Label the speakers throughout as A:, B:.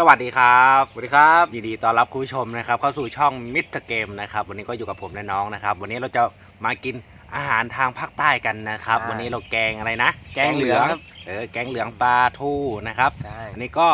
A: สวัสดีครับ
B: สวัสดีครับ
A: ยินดีต้อนรับคุณผู้ชมนะครับ เข้าสู่ช่องมิสเตอร์เกมนะครับ วันนี้ก็อยู่กับผมและน้องนะครับ วันนี้เราจะมากินอาหารทางภาคใต้กันนะครับ
B: ใช่
A: วันนี้เราแกงอะไรนะ
B: แกงเหลืองครับ
A: เออแกงเหลืองปลาทูนะครับ
B: ใช่
A: อันนี้ก็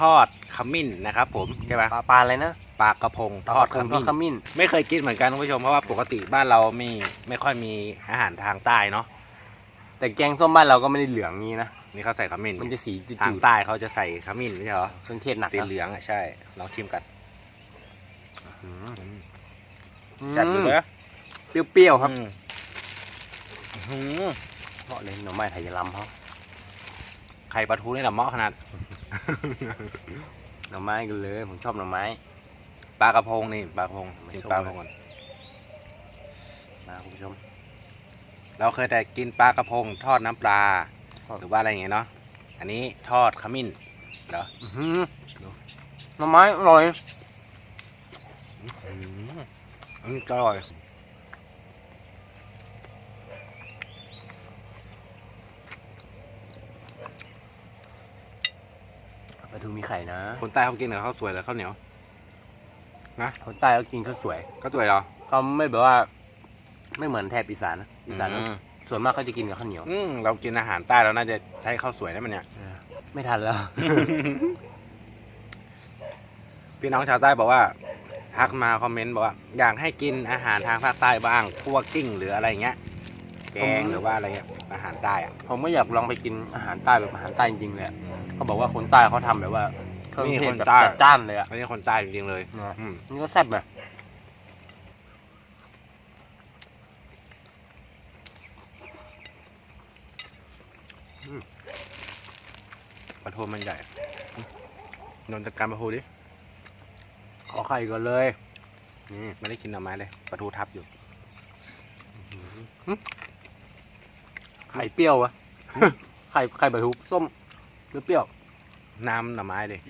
A: ทอดขมิ้นนะครับ ผมใช่ไหม
B: ปลาปลาอะไรนะ
A: ปลากระพงทอดข
B: ทอด
A: มิ้น
B: ขมิ้น
A: ไม่เคยกินเหมือนกันคุณผู้ชมเพราะว่าปกติบ้านเราไม่ไม่ค่อยมีอาหารทางใต้เนาะ
B: แต่แกงส้มบ้านเราก็ไม่ได้เหลืองงี้นะ
A: นี่เขาใส่ขมิ้น
B: มันจะสีจื
A: ทาง
B: ด
A: ใต้เขาจะใส่ขมิ้นไม่ใช่เหรอ
B: ๆเครื่องเทศหนัก
A: สี
B: นะ
A: เหลืองอะใช่ ลองชิมกัน
B: อืม
A: จัดอยู่เลย
B: เปรี้ยวๆครับ
A: อืมอื้อหือ
B: เพราะเลยหน่อไม้ไทยลำเขา
A: ไข่ปลาทูนี่แหละเหมาะขนาด
B: หน่อไม้กันเลย ผมชอบหน่อไม้
A: ปลากระพงนี่ปลากระพง
B: ไม่
A: กิน
B: ชอบ
A: ปลากระพงก่อน
B: นะคุณผู้ชม
A: เราเคยแต่กินปลากระพง ทอดน้ำปลา
B: ทอด
A: หรือว่าอะไรอย่างเงี้ยเนาะอันนี้ทอดขมิ้นเหรอ
B: อื้อหือหน่อไม้อร่อย
A: อืมอืมอร่อย
B: ปลาทูมีไข่นะ
A: คนใต้เขากินกับข้าวสวยหรือข้าวเหนียว
B: คนใต้เขากินข้าวสวย
A: ข้าวสวยเหรอ
B: เขาไม่แบบว่า ไม่เหมือนแถบอีสานนะอีสาน
A: อืม
B: ส่วนมากเขาจะกินกับข้าวเหนียว
A: อืมเรากินอาหารใต้เราน่าจะใช้ข้าวสวยได้มันเนี่ย
B: เออไม่ทันแล้ว
A: พี่น้องชาวใต้บอกว่าทักมาคอมเมนต์บอกว่า อยากให้กินอาหารทางภาคใต้บ้างคั่วกิ้งหรืออะไรเงี้ยแกง
B: ผม
A: หรือว่าอะไรเงี้ยอาหารใต้อะ
B: ผมก็อยากลองไปกินอาหารใต้แบบอาหารใต้จริงๆเลยอะเขาบอกว่าคนใต้เขาทำแบบว่าเครื่อง
A: นี่
B: เทศ
A: คน
B: แบบ
A: ใต้
B: จัดจ้านเลยอะ
A: ไม่ใช่คนใต้จริงๆเลย
B: นะ
A: อืม
B: นี่ก็แซ่บนะ
A: ปลาทูมันใหญ่นนท์จัดการปลาทูดิ
B: ขอไข่ก่อนเลย
A: นี่ไม่ได้กินหน่อไม้เลยปลาทูทับอยู่
B: ไข่เปรี้ยววะไข่ไข่ใบทุส้มเปรี้ยว
A: น้ำหน่อไม้เลย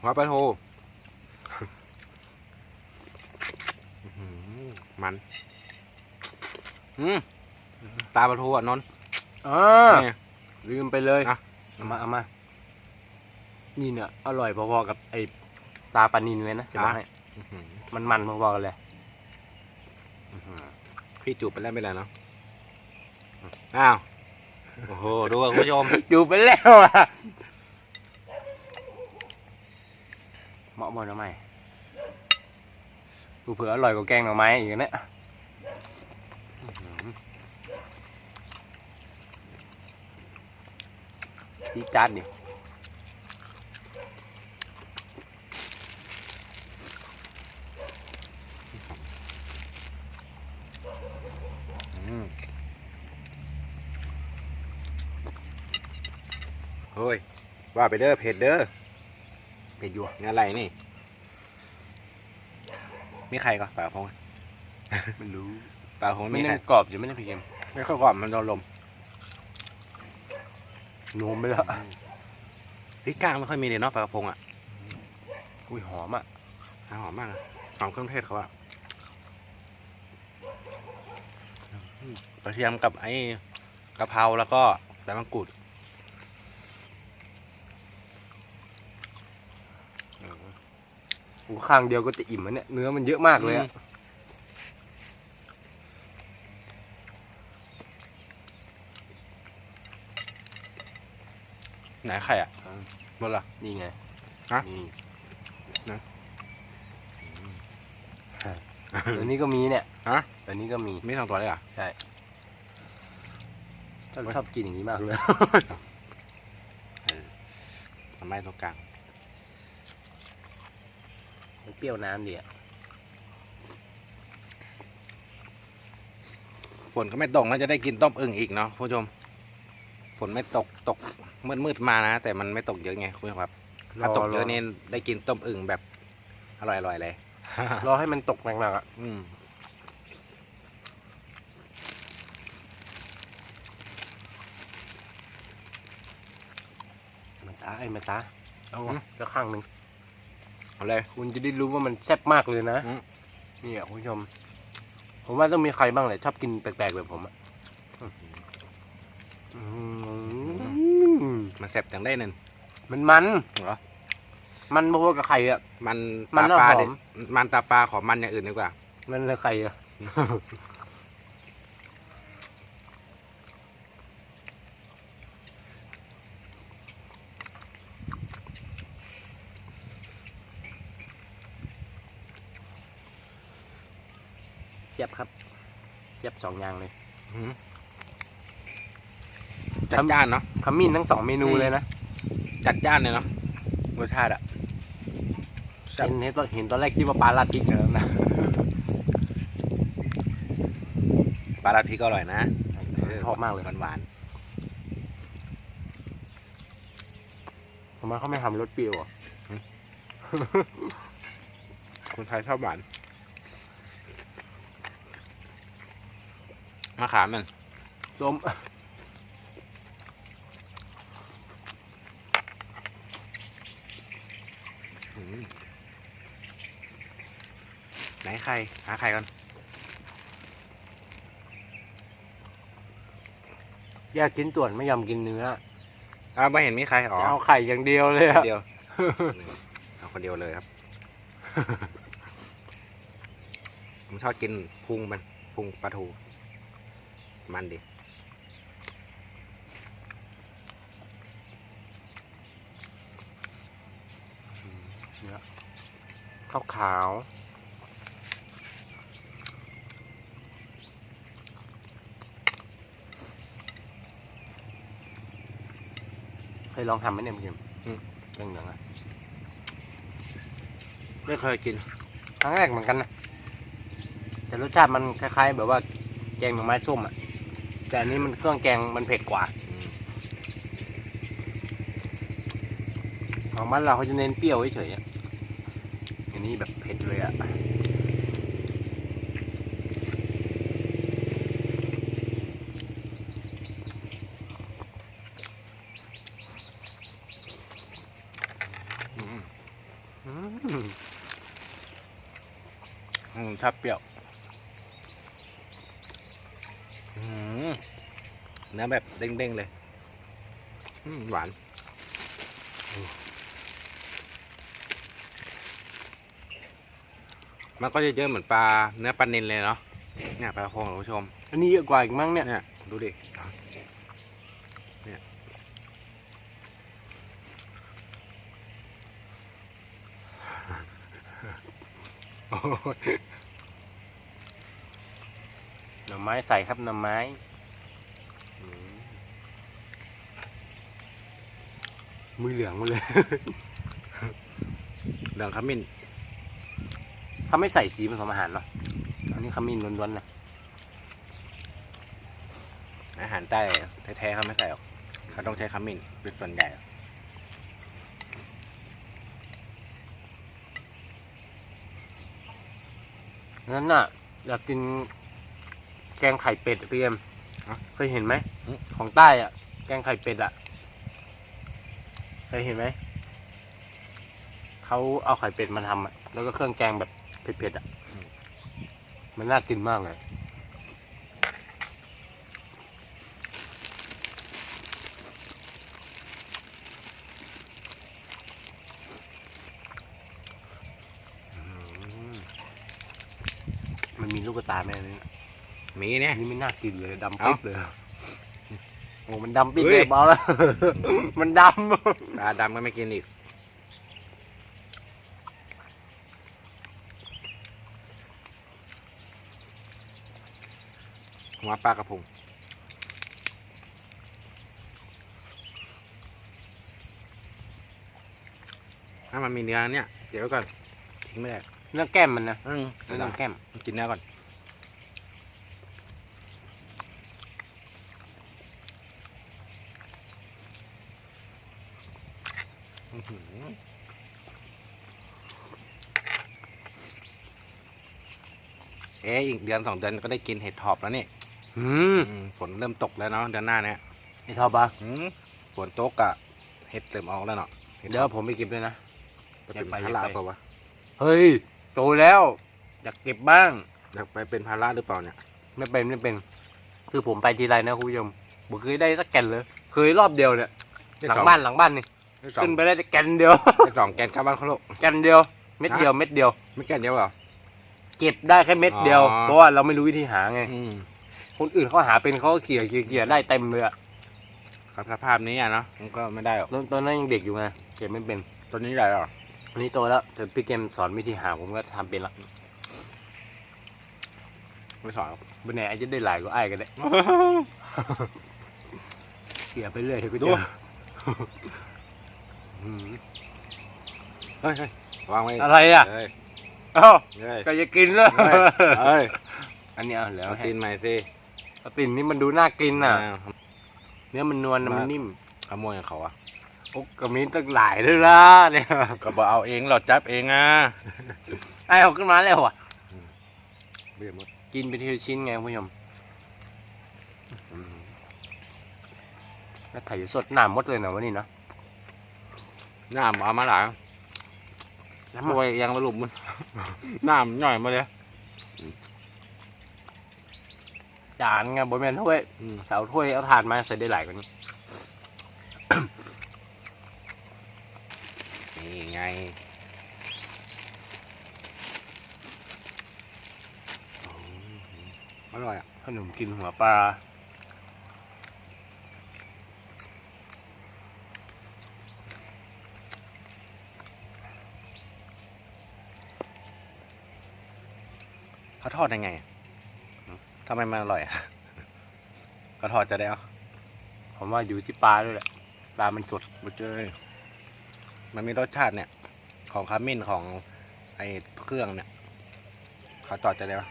A: หัวปลาทูอื้อหือมันอืมปลาปลาทูอะนนท์
B: ๆอ่า
A: นี่
B: ลืมไปเลย
A: อะ
B: เอามาเอามา นี่เนี่ยอร่อยพอๆกับไอ้ตาปลานินเลยนะจะบอกให้
A: อื้อหือ
B: มันมันๆพอๆกันเลยอื้อหือ
A: พี่จูบไปแล้วไม่เป็นไรเนาะอ้าวโอ้โหดูอะคุณผู้ชม
B: จูบไปแล้วอะเหมาะหมดหน่อไม้ดูเผื่ออร่อยกว่าแกงหน่อไม้อีกนะเนี่ยอื้อหือ จี๊ดจัดดิ
A: อืมเฮ้ย ว่าไปเด้อเผ็ดเด้อ
B: เป็ดอยู่
A: นี่อะไรนี่ มีใครก่อนปลาพงอะ
B: ไม่รู้
A: ปลาพง
B: ไม่
A: มีใคร
B: ได้กรอบอยู่ไม่ได้พริกเค็ม
A: ไม่ค่อยกรอบมันโดนลม
B: โนมไปแล้ว
A: พริกกลางไม่ค่อยมีเลยเนาะปลากระพงอะ
B: อุ้ยหอมอะ
A: หอมมากอะหอมเครื่องเทศเขาอะอืมกระเทียมกับไอ้กะเพราแล้วก็ใบมะกรูด
B: หูข้างเดียวก็จะอิ่มแล้วเนี่ย เนื้อมันเยอะมากเลยอะ
A: นไข่อะหมดละ
B: นี่ไง
A: ฮะ
B: นี่
A: นะ
B: ตัวนี้ก็มีเนี่ย
A: ฮะ
B: ตัวนี้ก็มี
A: มีสองตัวเลยเหรอะ
B: ใช่ชอบชอบกินอย่างนี้มากเลย
A: ทำไมตรงกลาง
B: มันเปรี้ยวน้ำดีอะ
A: ฝนก็ไม่ตกน่าจะได้กินต้มอึ่งอีกเนาะคุณผู้ชมฝ นไม่ตกตกมืดมืดๆมานะ แต่มันไม่ตกเยอะไงคุณผู้ชมครับถ้าตกเยอะนี่ได้กินต้มอึ่งแบบอร่อยๆเลย
B: รอให้มันตกหนักๆอะ
A: อืม
B: มันตาไอ้มันตาเอาแล้วข้างหนึ่ง
A: เอาเลย
B: คุณจะได้รู้ว่ามันแซ่บมากเลยนะ
A: อืม
B: นี่อะคุณผู้ชม ผมว่าต้องมีใครบ้างแหละชอบกินแปลกๆแบบผมอะอื้อหือ
A: มันแซ่บจังได้นั่น
B: มันมัน
A: เหรอ
B: มันพอๆกับไข่อะ
A: มัน
B: มัน
A: ตาปลา
B: น่าหอม
A: ดิมันตาปลาขอมันอย่างอื่นดีกว่า
B: มันเลยไข่อะเจ็บครับ เจ็บสองอย่างเลย
A: อืม จัดจ้านเนาะ
B: ขมิ้นทั้งสองเมนู
A: อืม
B: เลยนะ
A: จัดจ้านเลยเนาะรสชาติอะแซ่บ
B: เห็นเห็นตอนเห็นตอนแรกคิดว่าปลาลัดพริกแล้วนะ
A: ปลาราดพริกก็อร่อยนะ
B: ชอบมากเลย
A: หวานหวาน
B: ทำไมเขาไม่ทำรสเปรี้ยวอะ
A: ๆคนไทยชอบหวานมะขามมัน
B: ส้ม
A: อืม ไหนใครหาใครก่อน
B: อยากกินต่วนไม่ยอมกินเนื้อ
A: อ้าวไม่เห็นมีใครอ๋อ
B: จะเอาไข่อย่างเดียวเลย
A: ค
B: อะ
A: นเดียวเอาคนเดียวเลยครับ ผมชอบกินพุงมันพุงปลาทู มันดิ
B: เนื้อข้าวขาว ยลองทำไหมเนี่ยพี่เกมเรื่องเหลืองอะ
A: ไม่เคยกิน
B: ครั้งแรกเหมือนกันนะแต่รสชาติมันคล้ายๆ แบบว่าแกงหน่อไม้ส้มอะแต่อันนี้มันเครื่องแกงมันเผ็ดกว่า
A: อืม
B: ของบ้านเราเขาจะเน้นเปรี้ยวเฉยๆอะอันนี้แบบเผ็ดเลยอะ
A: อืม
B: อืม
A: อืม ชอบเปรี้ยวอืมเนื้อแบบเด้งๆเลยอืมหวานมันก็จะเยอะเหมือนปลาเนื้อปลานิลเลยเนาะเนี่ยปลาโคงคุณผู้ชม
B: อันนี้เยอะกว่าอีกมั้งเนี่ย
A: เนี่ยดูดิเนี่ย
B: โอ้ย หน่อไม้ใส่ครับหน่อไม้อืมมือเหลืองหมดเลย
A: เหลืองขมิ้น
B: เขาไม่ใส่สีผสมอาหารเนาะอันนี้ขมิ้นล้วนๆนะ
A: อาหารใต้แท้ๆเขาไม่ใส่หรอกเขาต้องใช้ขมิ้นเป็นส่วนใหญ่
B: นั้นน่ะอยากกิน แกงไข่เป็ดอะพี่เอ็ม
A: ฮะ
B: เคยเห็นไหม
A: อืม
B: ของใต้อะ แกงไข่เป็ดอะเคยเห็นไหมเขาเอาไข่เป็ดมาทำอะ แล้วก็เครื่องแกงแบบเผ็ดๆอะ มันน่ากินมากเลยมันมีลูกตาไหมอันนี้
A: มีเนี่ย
B: อันนี้ไม่น่ากินเลยดำ
A: เอ้า
B: ปิ๊บเลยโอ้มันดำปิ๊บ
A: เฮ้
B: เลยยเบาแล้ว มันด
A: ปลาดำก็ไม่กินอีกหัวปลากระพงถ้ามันมีเนื้อเนี่ย เดี๋ยวก่อนทิ้งไม่ได้ำ
B: เนื้อแก้มมันนะ
A: อืม
B: เนื้อแก้ม
A: กินเนื้อก่อน เอ๊ะอีกเดือนสองเดือนก็ได้กินเห็ดถอบแล้วนี่
B: อืม
A: อืมฝนเริ่มตกแล้วเนาะเดือนหน้าเนี่ย
B: ไอ้ทอปะ
A: อืมฝนตกอะเห็ดเริ่มออกแล้วเนาะห็
B: เดี๋ยวผมไปเก็บเลยนะ
A: จะเป็น
B: อย่าไป
A: ภาระ
B: อย่าไป
A: เปล่าวะ
B: เฮ้ย โตแล้ว อยากเก็บบ้าง
A: อยากไปเป็นภาระหรือเปล่าเนี่ย
B: ไม่เป็นไม่เป็น คือผมไปทีไรนะคุณผู้ชมผมเคยได้สักแก่นเลย เคยรอบเดียวเนี่ยหลังบ้านหลังบ้านนี่
A: ได้สอง
B: ขึ้นไปได้แต่แกนเดียว
A: ได้สองแกนข้าวบ้านเขาโลก
B: แกนเดียว เม็ดเดียวเม็ดเดียว
A: ไม่แกนเดียวเหรอ
B: เก็บได้แค่เม็ดเดียว
A: อ๋อ
B: เพราะว่าเราไม่รู้วิธีหาไง
A: อืม
B: คนอื่นเขาหาเป็นเขาก็เขี่ยเขี่ยเขี่ยได้เต็มเลยอะ
A: ครับสภาพนี้อะเนาะมันก็ไม่ได้หรอก
B: ตอนตอนนั้นยังเด็กอยู่ไงเก็บไม่เป็น
A: ตัวนี้ใหญ่หรอ
B: อันนี้โตแล้วแต่พี่เกมสอนวิธีหาผมก็ทำเป็นละ
A: ไม่สอนหรอก
B: บนไหนไอ้จะได้หลายก็ไอ้กันได้เขี่ยไปเรื่อยเถอะกู
A: ดู
B: เจออืม
A: เฮ้ยเฮ้ยวางไว้
B: อะไรอะ
A: เฮ้ย
B: เอ้า
A: เฮ้ย
B: ก็จะกินเลย
A: เฮ้ยเฮ้ย
B: อันนี้เอาแล้ว
A: เอา
B: ให้
A: ตีนใหม่สิ
B: เอาตินนี่มันดูน่ากินน่ะ
A: อ้าว
B: เนื้อมันนวลนะ
A: มามั
B: มันนิ่ม
A: ขโมยของเขาอะ
B: โอ้กระมีตั้งหลายด้วยล่ะเนี่ย
A: ก็บอกเอาเองเราจับเองอะ
B: ไอ้เอาขึ้นมาแล้วอะ
A: เบี้ยหมด
B: กินไปทีละชิ้นไงคุณผู้ชมอืมแล้วไถ่สดหนามดเลยนะวันนี้เนาะ
A: หน้าเอามาหลา ย
B: แล้ว
A: โวยยังระลุมมันหน้ามันหน่อยมาเลย
B: จานไงบนแมนถ้วย
A: อืม
B: เสาถ้วยเอาถาดมาใส่ได้หลายกว่านี้
A: นี่ไง อร่อยอะ
B: ขนมกินหัวปลา
A: ทอดยังไงอะทำไมมันอร่อยอะเขาทอดจะได้เอา
B: ผมว่าอยู่ที่ปลาด้วยแหละปลามันสด
A: มาเจอมันมีรสชาติเนี่ย ของขมิ้นของไอ้เครื่องเนี่ยเขาทอดจะได้เอา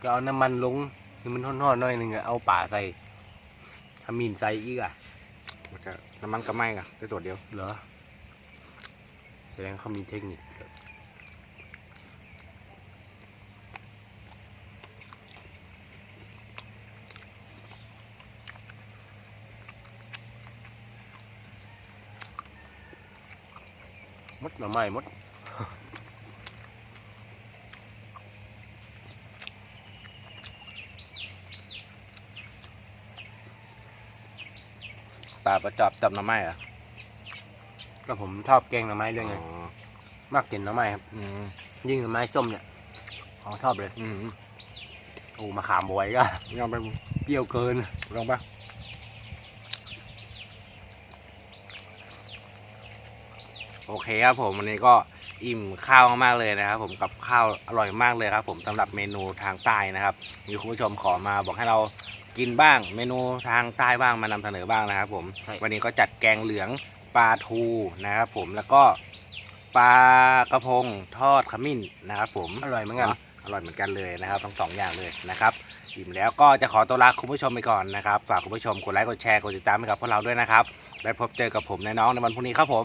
B: ก็เอาน้ำมันลงให้มันทอดๆหน่อยหนึงอะเอาป่าใส่ขมิ้นใส่อีกอะ
A: มันจะน้ำมันก็ไหม้กันด้วยตัวเดียว
B: เหรอแสดงเขามีเทคนิค มดหน่อไม้มด
A: ปลาประจอบจับหน้ำไหม้เหรอ
B: ก็ผมชอบแกงหน่อไม้ด้วยไง
A: อ๋อ
B: มากกินหน่อไม้ครับ
A: อืม
B: ยิ่งหน่อไม้ส้มเนี่ยของชอบเลย
A: อืม
B: โอ้มาขามบวยก็
A: ยอมไป
B: เปรี้ยวเกิน
A: ลองปะ โอเคครับผมวันนี้ก็อิ่มข้าวมากๆเลยนะครับ ผมกับข้าวอร่อยมากเลยครับ ผมสำหรับเมนูทางใต้นะครับ มีคุณผู้ชมขอมาบอกให้เรากินบ้าง เมนูทางใต้บ้างมานำเสนอบ้างนะครับ ผม
B: ใช่
A: วันนี้ก็จัดแกงเหลืองปลาทูนะครับ ผมแล้วก็ปลากระพงทอดขมิ้นนะครับ ผม
B: อร่อยเหมือนกัน
A: เนาะอร่อยเหมือนกันเลยนะครับทั้งสองอย่างเลยนะครับอิ่มแล้วก็จะขอตัวลาคุณผู้ชมไปก่อนนะครับฝากคุณผู้ชมกดไลค์กดแชร์กดติดตามให้กับพวกเราด้วยนะครับและพบเจอกับผมในน้องในวันพรุ่งนี้ครับผม